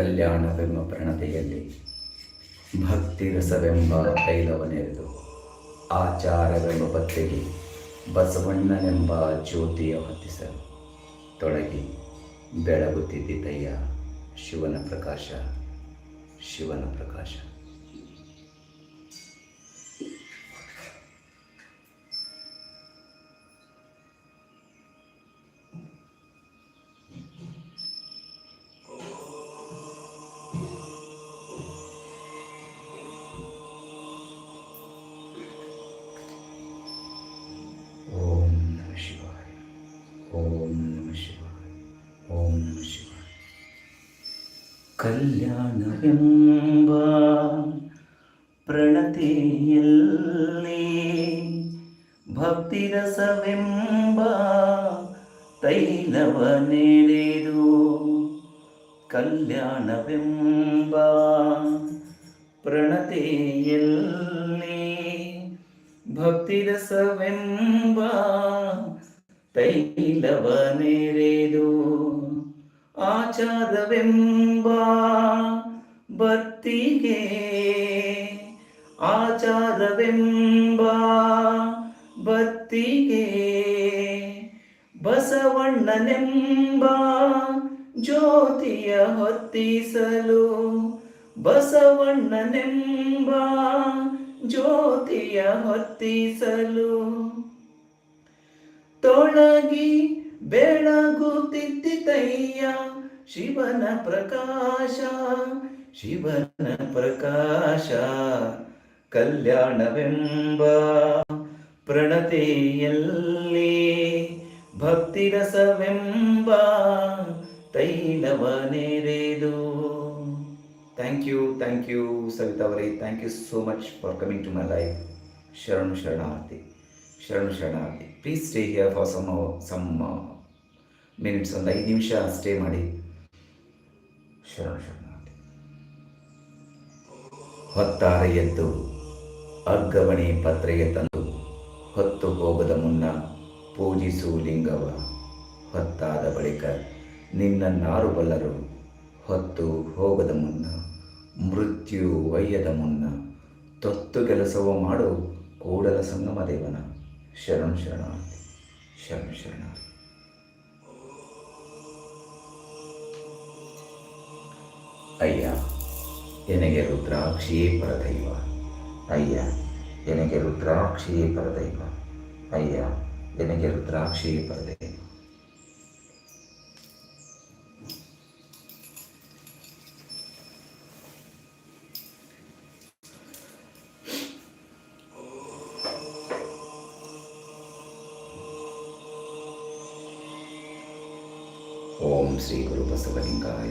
ಕಲ್ಯಾಣವೆಂಬ ಪ್ರಣತೆಯಲ್ಲಿ ಭಕ್ತಿ ರಸವೆಂಬ ತೈಲವನೆರೆದು ಆಚಾರವೆಂಬ ಬತ್ತೆಗೆ ಬಸವಣ್ಣನೆಂಬ ಜ್ಯೋತಿಯ ಹೊತ್ತಿಸಲು ತೊಡಗಿ ಬೆಳಗುತ್ತಿದ್ದಿತಯ್ಯ ಶಿವನ ಪ್ರಕಾಶ ಶಿವನ ಪ್ರಕಾಶ. ಕಲ್ಯಾಣವೆಂಬ ಪ್ರಣತಿಯಲ್ಲಿ ಭಕ್ತಿರಸವೆಂಬ ತೈಲವ ನೆರೆದು ಕಲ್ಯಾಣವೆಂಬ ಪ್ರಣತಿಯಲ್ಲಿ ಭಕ್ತಿರಸವೆಂಬ ತೈಲವ ನೆರೆದು ಆಚಾರವೆಂಬ ಬತ್ತಿಗೆ ಆಚಾರವೆಂಬ ಬತ್ತಿಗೆ ಬಸವಣ್ಣನೆಂಬ ಜ್ಯೋತಿಯ ಹೊತ್ತಿಸಲು ಬಸವಣ್ಣನೆಂಬ ಜ್ಯೋತಿಯ ಹೊತ್ತಿಸಲು ತೊಳಗಿ ಬೆಳಗುತ್ತಿದ್ದಿತಯ್ಯ ಶಿವನ ಪ್ರಕಾಶ ಶಿವನ ಪ್ರಕಾಶ. ಕಲ್ಯಾಣವೆಂಬ ಪ್ರಣತೆಯಲ್ಲಿ ಭಕ್ತಿರಸವೆಂಬ ತೈಲವ ನೆರೆದು thank you thank you Savita ಅವರೇ. Thank you so much for coming to my life ಶರಣು ಶರಣಾರ್ಥಿ ಶರಣು ಶರಣಾರ್ಥಿ please stay here for some some minutes ಒಂದು ಐದು ನಿಮಿಷ ಸ್ಟೇ ಮಾಡಿ. ಶರಣ ಶರಣ ಹೊತ್ತಾರ ಎದ್ದು, ಅರ್ಗವಣಿ ಪತ್ರೆಗೆ ತಂದು, ಹೊತ್ತು ಹೋಗದ ಮುನ್ನ ಪೂಜಿಸು ಲಿಂಗವ. ಹೊತ್ತಾದ ಬಳಿಕ ನಿನ್ನನ್ನಾರು ಬಲ್ಲರು ಹೊತ್ತು ಹೋಗದ ಮುನ್ನ ಮೃತ್ಯು ಒಯ್ಯದ ಮುನ್ನ ತೊತ್ತು ಕೆಲಸವ ಮಾಡು, ಕೂಡಲ ಸಂಗಮ ದೇವನ. ಶರಣ ಶರಣಾರ್ಥಿ ಶರಣ ಶರಣಾರ್ಥಿ. ಅಯ್ಯ ಎನಗೆ ರುದ್ರಾಕ್ಷಿಯೇ ಪರದೈವ ಅಯ್ಯ ಎನಗೆ ರುದ್ರಾಕ್ಷಿಯೇ ಪರದೈವ ಅಯ್ಯ ಎನಗೆ ರುದ್ರಾಕ್ಷಿಯೇ ಪರದೈವ ಓಂ ಶ್ರೀ ಗುರು ಬಸವಲಿಂಗಾಯ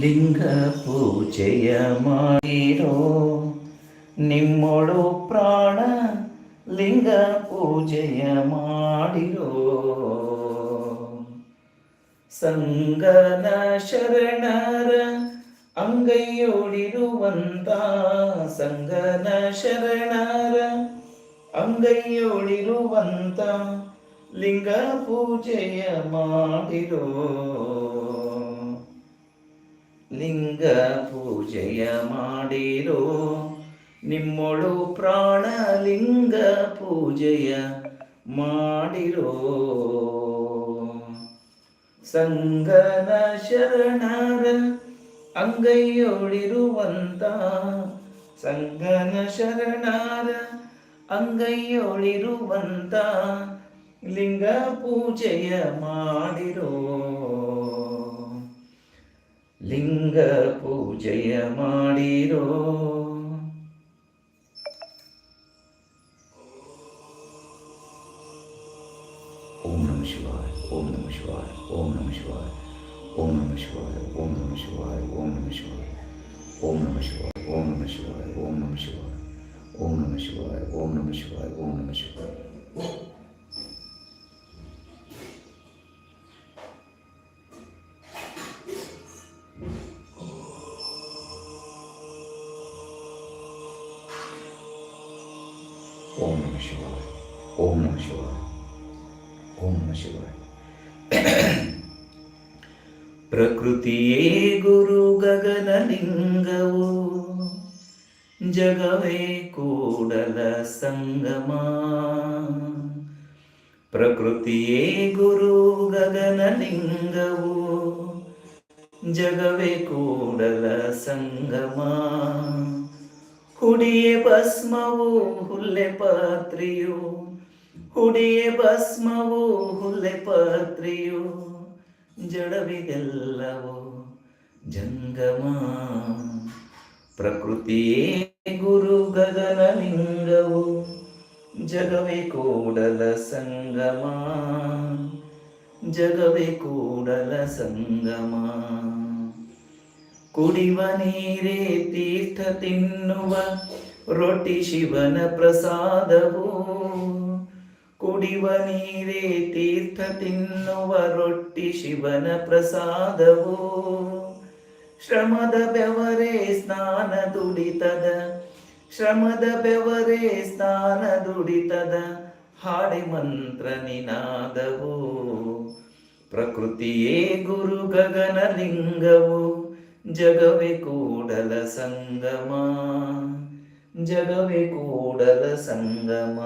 ಲಿಂಗ ಪೂಜೆಯ ಮಾಡಿರೋ ನಿಮ್ಮೊಳು ಪ್ರಾಣ ಲಿಂಗ ಪೂಜೆಯ ಮಾಡಿರೋ. ಸಂಗನ ಶರಣರ ಅಂಗೈಯೋಡಿರುವಂತ ಸಂಗನ ಶರಣರ ಅಂಗೈಯೋಡಿರುವಂತ ಲಿಂಗ ಪೂಜೆಯ ಮಾಡಿರೋ. ಲಿಂಗ ಪೂಜೆಯ ಮಾಡಿರೋ ನಿಮ್ಮೊಳು ಪ್ರಾಣ ಲಿಂಗ ಪೂಜೆಯ ಮಾಡಿರೋ. ಸಂಗನ ಶರಣರ ಅಂಗೈಯೊಳಿರುವಂತ. ಸಂಗನ ಶರಣರ ಅಂಗೈಯೊಳಿರುವಂತ. ಲಿಂಗ ಪೂಜೆಯ ಮಾಡಿರೋ. ಲಿಂಗ ಪೂಜೆ ಜಯ ಮಾಡಿರೋ ಓಂ ನಮ ಶಿವಾಯ ಓಂ ನಮ ಶಿವಾಯ ಓಂ ನಮ ಶಿವಾಯ ಓಂ ನಮ ಶಿವಾಯ ಓಂ ನಮ ಶಿವಾಯ ಓಂ ನಮ ಶಿವಾಯ ಓಂ ನಮ ಶಿವಾಯ ಓಂ ನಮ ಶಿವಾಯ ಓಂ ನಮ ಶಿವಾಯ ಓಂ ನಮ ಶಿವಾಯ ಓಂ ನಮ ಶಿವಾಯ ಓಂ ನಮ ಶಿವಾಯ ಓಂ ನಮ ಶಿವಾಯ, ಓಂ ನಮ ಶಿವಾಯ, ಓಂ ನಮ ಶಿವಾಯ. ಪ್ರಕೃತಿಯೇ ಗುರು ಗಗನಲಿಂಗವು ಜಗವೇ ಕೂಡಲ ಸಂಗಮ. ಪ್ರಕೃತಿಯೇ ಗುರು ಗಗನಲಿಂಗವು ಜಗವೇ ಕೂಡಲ ಸಂಗಮ. ಹುಡಿಯೇ ಭಸ್ಮವು ಹುಲ್ಲೆ ಪಾತ್ರಿಯು. ಹುಡಿಯೇ ಭಸ್ಮವು ಹುಲ್ಲೆ ಪಾತ್ರಿಯು. ಜಡವಿದೆಲ್ಲವೋ ಜಂಗಮ. ಪ್ರಕೃತಿಯೇ ಗುರು ಗಗನಲಿಂಗವು. ಜಗವೇ ಕೂಡಲ ಸಂಗಮ. ಜಗವೇ ಕೂಡಲ ಸಂಗಮ. ಕುಡಿವ ನೀರೇ ತೀರ್ಥ ತಿನ್ನುವ ರೊಟ್ಟಿ ಶಿವನ ಪ್ರಸಾದವು. ಕುಡಿವ ನೀರೇ ತೀರ್ಥ ತಿನ್ನುವ ರೊಟ್ಟಿ ಶಿವನ ಪ್ರಸಾದವು. ಶ್ರಮದ ಬೆವರೇ ಸ್ನಾನ ದುಡಿತದ, ಶ್ರಮದ ಬೆವರೇ ಸ್ನಾನ ದುಡಿತದ, ಹಾಡಿ ಮಂತ್ರ ನಿನಾದವು. ಪ್ರಕೃತಿಯೇ ಗುರು ಗಗನಲಿಂಗವು. ಜಗವೇ ಕೂಡಲ ಸಂಗಮ. ಜಗವೇ ಕೂಡಲ ಸಂಗಮ.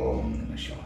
ಓಂ ನಮ. ಶಿವಾಯ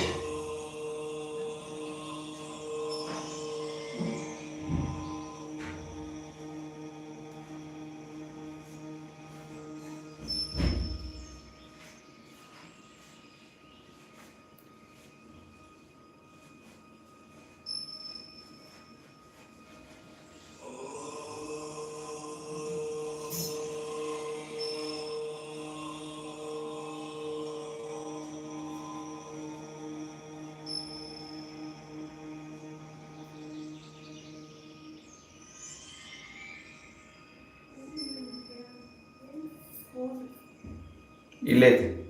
ಶಿವಾಯ ಇಲ್ಲೈತಿ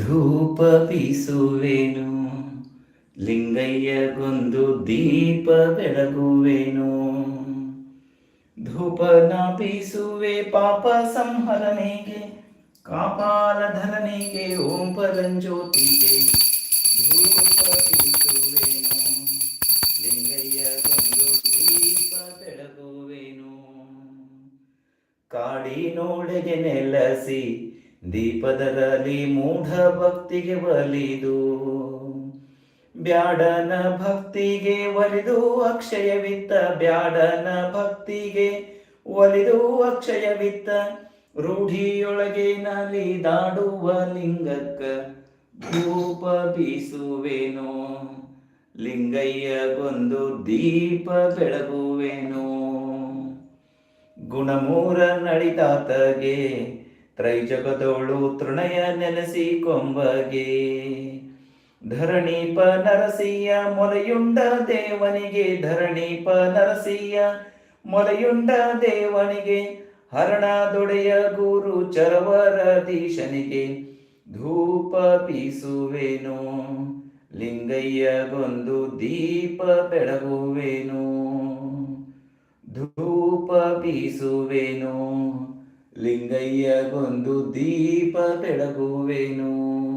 ಧೂಪ ಬೀಸುವೆನು ಲಿಂಗಯ್ಯಗೊಂದು ದೀಪ ಬೆಳಗುವೆನು. ಧೂಪನ ಬೀಸುವೆ ಪಾಪ ಸಂಹರನಿಗೆ ಕಾಪಾಲ ಧರಣಿಗೆ ಓಂ ಪರಂಜ್ಯೋತಿಗೆ ಧೂಪ ಬೀಸುವೆನು, ಲಿಂಗಯ್ಯಗೊಂದು ದೀಪ ಬೆಳಗುವೆನು. ಕಾಡಿನೊಳಗೆ ನೆಲಸಿ ದೀಪದರಲ್ಲಿ ಮೂಢ ಭಕ್ತಿಗೆ ಒಲಿದು, ಬ್ಯಾಡನ ಭಕ್ತಿಗೆ ಒಲಿದು, ಅಕ್ಷಯವಿತ್ತ ಬ್ಯಾಡನ ಭಕ್ತಿಗೆ ಒಲಿದು, ಅಕ್ಷಯವಿತ್ತ ರೂಢಿಯೊಳಗೆ ನಲಿದಾಡುವ ಲಿಂಗಕ್ಕ ಧೂಪ ಲಿಂಗಯ್ಯ ಲಿಂಗಯ್ಯಗೊಂದು ದೀಪ ಬೆಳಗುವೆನು. ಗುಣಮೂರ ನಡಿತಾತಗೆ ತ್ರೈಜಗದೋಳು ತೃಣಯ ನೆಲೆಸಿ ಕೊಂಬಗೆ. ಧರಣೀಪ ನರಸಿಯ ಮೊಲೆಯುಂಡ ದೇವನಿಗೆ, ಧರಣೀಪ ನರಸಿಯ ಮೊಲೆಯುಂಡ ದೇವನಿಗೆ, ಹರಣದೊಡೆಯ ಗುರು ಚರವರದೀಶನಿಗೆ ಧೂಪ ಬೀಸುವೆನು ಲಿಂಗಯ್ಯಗೊಂದು ದೀಪ ಬೆಳಗುವೆನು. ಧೂಪ ಬೀಸುವೆನು ಲಿಂಗಯ್ಯಗೊಂದು ದೀಪ ಬೆಳಗುವೆನು.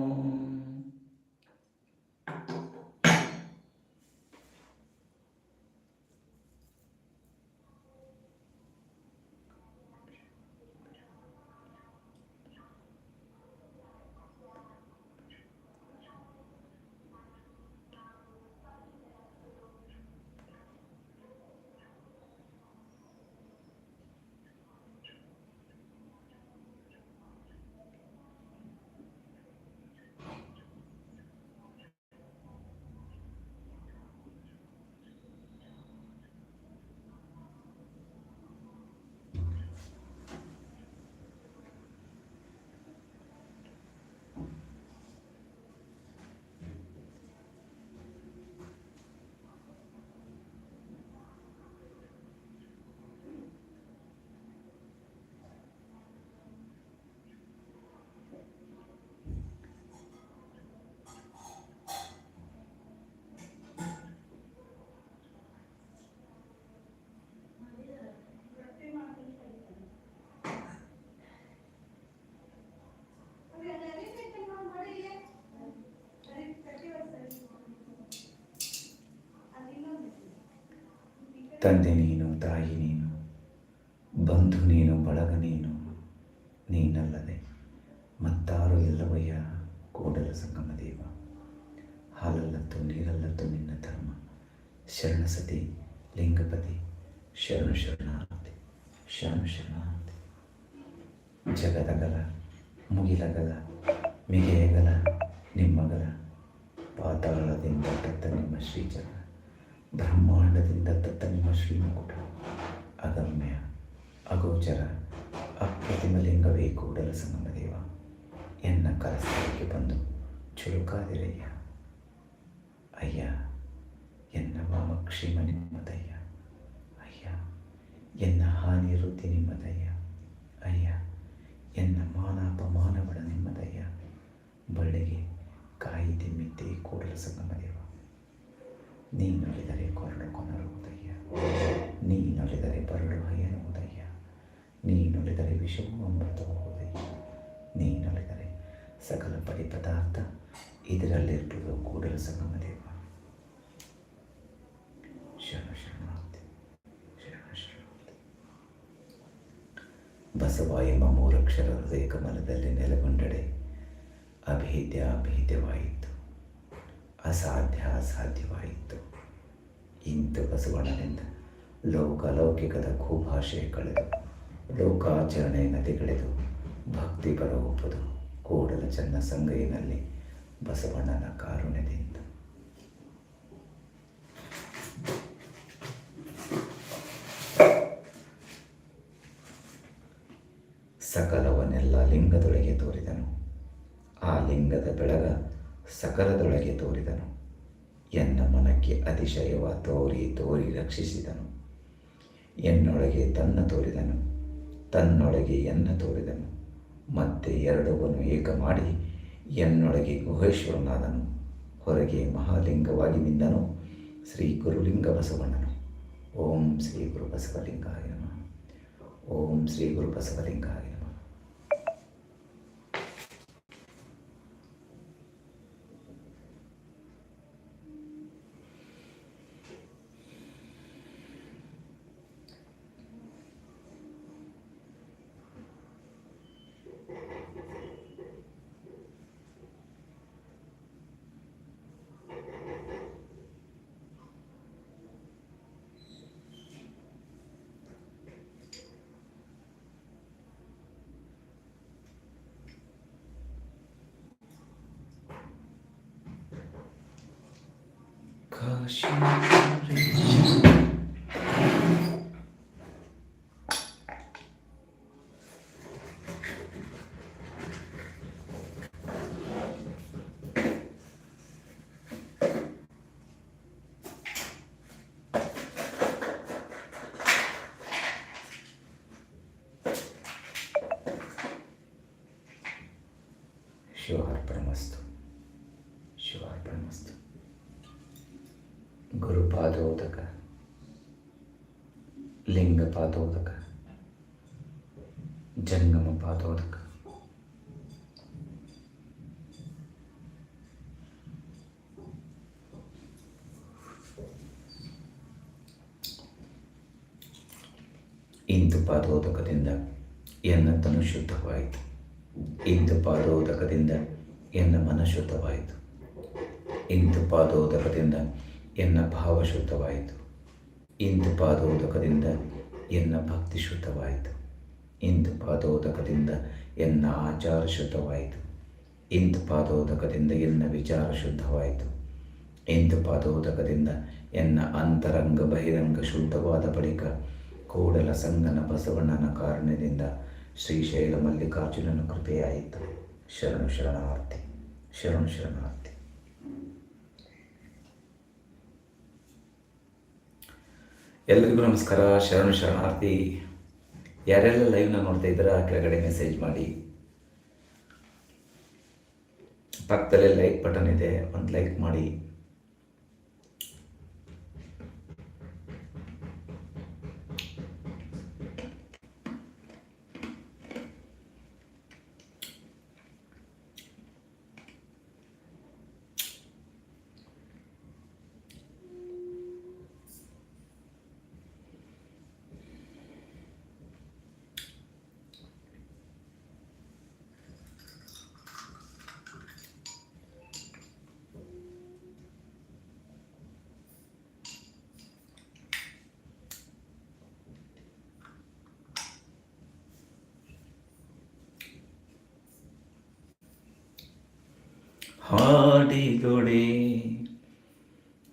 ತಂದೆ ನೀನು, ತಾಯಿ ನೀನು, ಬಂಧು ನೀನು, ಬಳಗ ನೀನು, ನೀನಲ್ಲದೆ ಮತ್ತಾರು ಎಲ್ಲವಯ್ಯ ಕೂಡಲ ಸಂಗಮ ದೇವ, ಹಾಲಲ್ಲತ್ತು ನೀರಲ್ಲತ್ತು ನಿನ್ನ ಧರ್ಮ ಶರಣಸತಿ ಲಿಂಗಪತಿ, ಶರಣ ಶರಣಾರ್ಥಿ ಶರಣ ಶರಣಾರ್ಥಿ. ಜಗದಗಲ, ಮುಗಿಲಗಲ, ಮಿಗೆಯಗಲ ನಿಮ್ಮಗಲ ಪಾತಾಳದಿಂದ ತತ್ತ ನಿಮ್ಮ ಶ್ರೀಚರ ಬ್ರಹ್ಮಾಂಡದಿಂದ ತತ್ತ ನಿಮ್ಮ ಶ್ರೀಮುಕುಟ ಅಗಮ್ಯ, ಅಗೋಚರ ಅಪ್ರತಿಮ ಲಿಂಗವೇ ಕೂಡಲ ಸಂಗಮ ದೇವ ಎನ್ನ ಕರಸ್ಥಳಕ್ಕೆ ಬಂದು ಚುರುಕಾದಿರಯ್ಯ. ಅಯ್ಯ, ಎನ್ನ ವಾಮಕ್ಷೇಮ ನಿಮ್ಮದಯ್ಯ ಅಯ್ಯ, ಎನ್ನ ಹಾನಿ ವೃದ್ಧಿ ನಿಮ್ಮದಯ್ಯ ಅಯ್ಯ, ಎನ್ನ ಮಾನಾಪಮಾನಗಳ ನಿಮ್ಮದಯ್ಯ ಬಳ್ಳಿಗೆ ಕಾಯಿ ತಿಮ್ಮಿದ್ದೆ ಕೂಡಲ ಸಂಗಮ ದೇವ ನೀನೊಲಿದರೆ ಕೊರಳು ಕೊನರುವುದಯ್ಯ ನೀನೊಲಿದರೆ ಬರಳು ಹಯನುವುದಯ್ಯ ನೀನೊಲಿದರೆ ವಿಷವು ಅಮೃತವಾಗುವುದಯ್ಯ ನೀನೊಲಿದರೆ ಸಕಲ ಪರಿ ಪದಾರ್ಥ ಇದರಲ್ಲಿರ್ಬೋದು ಶರಣ ಶರಣಾರ್ಥಿ ಬಸವ ಎಂಬ ಮೂರಕ್ಷರ ಹೃದಯ ಕಮಲದಲ್ಲಿ ನೆಲೆಗೊಂಡಡೆ ಅಭೇದ್ಯ ಅಭೇದ್ಯವಾಯಿತು. ಅಸಾಧ್ಯ, ಅಸಾಧ್ಯವಾಯಿತು. ಇಂದು ಬಸವಣ್ಣನಿಂದ ಲೋಕಲೌಕಿಕದ ಕೂಭಾಷೆ ಕಳೆದು, ಲೋಕಾಚರಣೆ ನದಿಗಳೆದು ಭಕ್ತಿ ಒಪ್ಪದು ಕೂಡಲ ಚನ್ನ ಸಂಗೈನಲ್ಲಿ ಬಸವಣ್ಣನ ಕಾರುಣ್ಯದಿಂದ. ಸಕಲದೊಳಗೆ ತೋರಿದನು. ಎನ್ನ ಮನಕ್ಕೆ ಅತಿಶಯವ ತೋರಿ ತೋರಿ ರಕ್ಷಿಸಿದನು. ಎನ್ನೊಳಗೆ ತನ್ನ ತೋರಿದನು, ತನ್ನೊಳಗೆ ಎನ್ನ ತೋರಿದನು. ಮತ್ತೆ ಎರಡವನ್ನು ಏಕ ಮಾಡಿ ಎನ್ನೊಳಗೆ ಗುಹೇಶ್ವರನಾದನು. ಹೊರಗೆ ಮಹಾಲಿಂಗವಾಗಿ ನಿಂದನು. ಶ್ರೀ ಗುರುಲಿಂಗ ಬಸವಣ್ಣನು. ಓಂ ಶ್ರೀ ಗುರು ಬಸವಲಿಂಗಾಯ ಓಂ ಶ್ರೀ ಗುರು ಬಸವಲಿಂಗಾಯ ನಮಃ ಕಾಶಿ ಶಿವಾರ್ಪಣಮಸ್ತು ಶಿವಾರ್ಪಣಮಸ್ತು ಗುರುಪಾದೋದಕ. ಲಿಂಗಪಾದೋದಕ. ಜಂಗಮ ಪಾದೋದಕ ಇಂದು ಪಾದೋದಕದಿಂದ ಎನ್ನ ಶುದ್ಧವಾಯಿತು. ಇಂದು ಪಾದೋದಕದಿಂದ ಎನ್ನ ಮನ ಶುದ್ಧವಾಯಿತು. ಇಂದು ಪಾದೋದಕದಿಂದ ಎನ್ನ ಭಾವ ಶುದ್ಧವಾಯಿತು. ಇಂದು ಪಾದೋದಕದಿಂದ ಎನ್ನ ಭಕ್ತಿ ಶುದ್ಧವಾಯಿತು. ಇಂದು ಪಾದೋದಕದಿಂದ ಎನ್ನ ಆಚಾರ ಶುದ್ಧವಾಯಿತು. ಇಂದು ಪಾದೋದಕದಿಂದ ಎನ್ನ ವಿಚಾರ ಶುದ್ಧವಾಯಿತು. ಇಂದು ಪಾದೋದಕದಿಂದ ಎನ್ನ ಅಂತರಂಗ ಬಹಿರಂಗ ಶುದ್ಧವಾದ ಬಳಿಕ ಕೂಡಲ ಸಂಗನ ಬಸವಣ್ಣನ ಕಾರಣದಿಂದ ಶ್ರೀಶೈಲ ಮಲ್ಲಿಕಾರ್ಜುನನ ಕೃಪೆಯಾಯಿತು. ಶರಣು ಶರಣಾರ್ಥಿ ಶರಣು ಶರಣಾರ್ಥಿ. ಎಲ್ರಿಗೂ ನಮಸ್ಕಾರ, ಶರಣು ಶರಣಾರ್ಥಿ. ಯಾರೆಲ್ಲ ಲೈವ್ನ ನೋಡ್ತಾ ಇದ್ದೀರಾ, ಕೆಳಗಡೆ ಮೆಸೇಜ್ ಮಾಡಿ. ಪಕ್ಕದಲ್ಲೇ ಲೈಕ್ ಬಟನ್ ಇದೆ, ಒಂದು ಲೈಕ್ ಮಾಡಿ. ಹಾಡಿಗೊಡೆ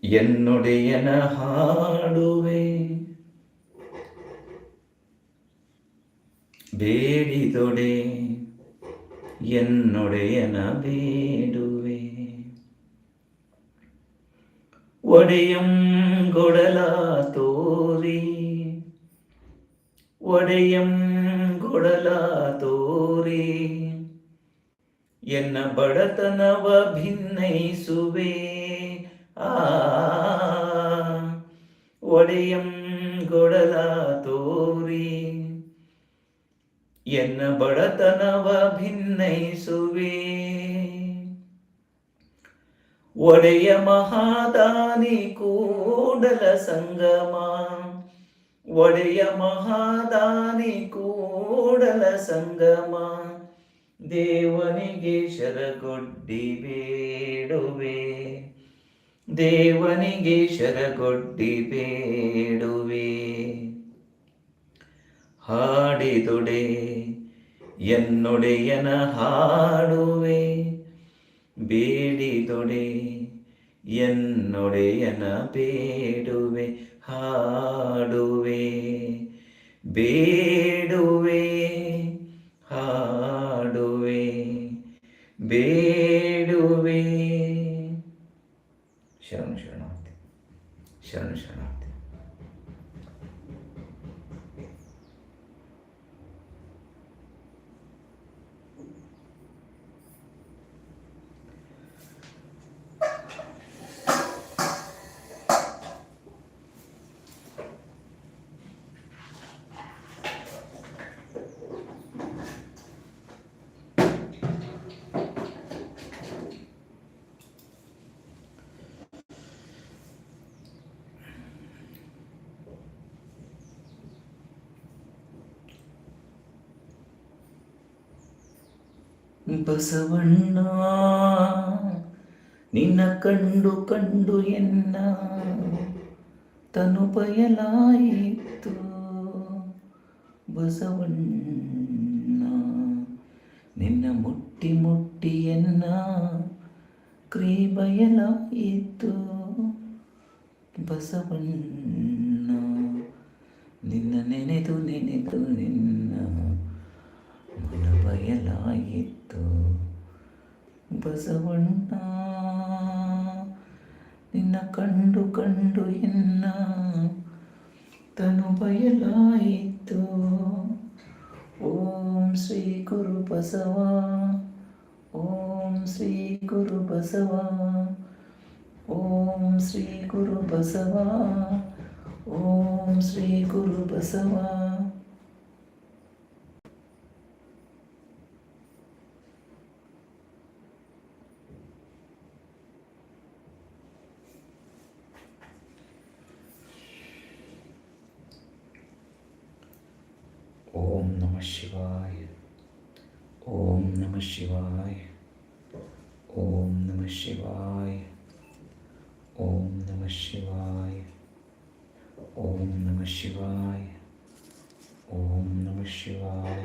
ಎನ್ನುಡೆಯನ ಹಾಡುವೆ ಬೇಡಿದೊಡೆ என்னுடையன வேடுவே ஒடையும் குடலா தோரி ஒடையும் குடலா தோரி ಎನ್ನ ಬಡತನವ ಭಿನ್ನೈಸುವೆ ಆ ಒಡೆಯಂ ಗೊಡಲ ತೋರಿ ಎನ್ನ ಬಡತನವ ಭಿನ್ನೈಸುವೆ ಒಡೆಯ ಮಹಾದಾನಿ ಕೂಡಲ ಸಂಗಮ ಒಡೆಯ ಮಹಾದಾನಿ ಕೂಡಲ ಸಂಗಮ ದೇವನಿಗೆ ಶರಗೊಡ್ಡಿ ಬೇಡುವೆ ದೇವನಿಗೆ ಶರಗೊಡ್ಡಿ ಬೇಡುವೆ ಹಾಡಿದೊಡೆ ಎನ್ನೊಡೆಯನ ಹಾಡುವೆ. ಬೇಡಿದೊಡೆ ಎನ್ನೊಡೆಯನ ಬೇಡುವೆ. ಹಾಡುವೆ. ಬೇಡುವೆ. ಹಾಡುವೆ ಬೇಡುವೆ. ಶರಣ ಶರಣಾರ್ಥಿ ಶರಣ ಶರಣಾರ್ಥಿ ಬಸವಣ್ಣ, ನಿನ್ನ ಕಂಡು ಕಂಡು ಎನ್ನ ತನು ಬಯಲಾಯಿತು. ಬಸವಣ್ಣ, ನಿನ್ನ ಮುಟ್ಟಿ ಮುಟ್ಟಿ ಎನ್ನ ಕ್ರೀ ಬಯಲಾಯಿತು. ಬಸವಣ್ಣ, ನಿನ್ನ ನೆನೆದು ನೆನೆದು ನಿನ್ನ ಬಯಲಾಯಿತು ಬಸವಣ್ಣ, ನಿನ್ನ ಕಂಡು ಕಂಡು ಎನ್ನ ತನು ಬಯಲಾಯಿತು. ಓಂ ಶ್ರೀ ಗುರು ಬಸವ, ಓಂ ಶ್ರೀ ಗುರು ಬಸವ, ಓಂ ಶ್ರೀ ಗುರು ಬಸವ, ಓಂ ಶ್ರೀ ಗುರು ಬಸವ ಓಂ ನಮ ಶಿವಾಯ ಓಂ ನಮ ಶಿವಾಯ ಓಂ ನಮ ಶಿವಾಯ ಓಂ ನಮ ಶಿವಾಯ ಓಂ ನಮ ಶಿವಾಯ ಓಂ ನಮ ಶಿವಾಯ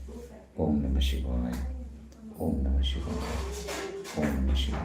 我们那么喜欢，我们那么喜欢，我们那么喜欢。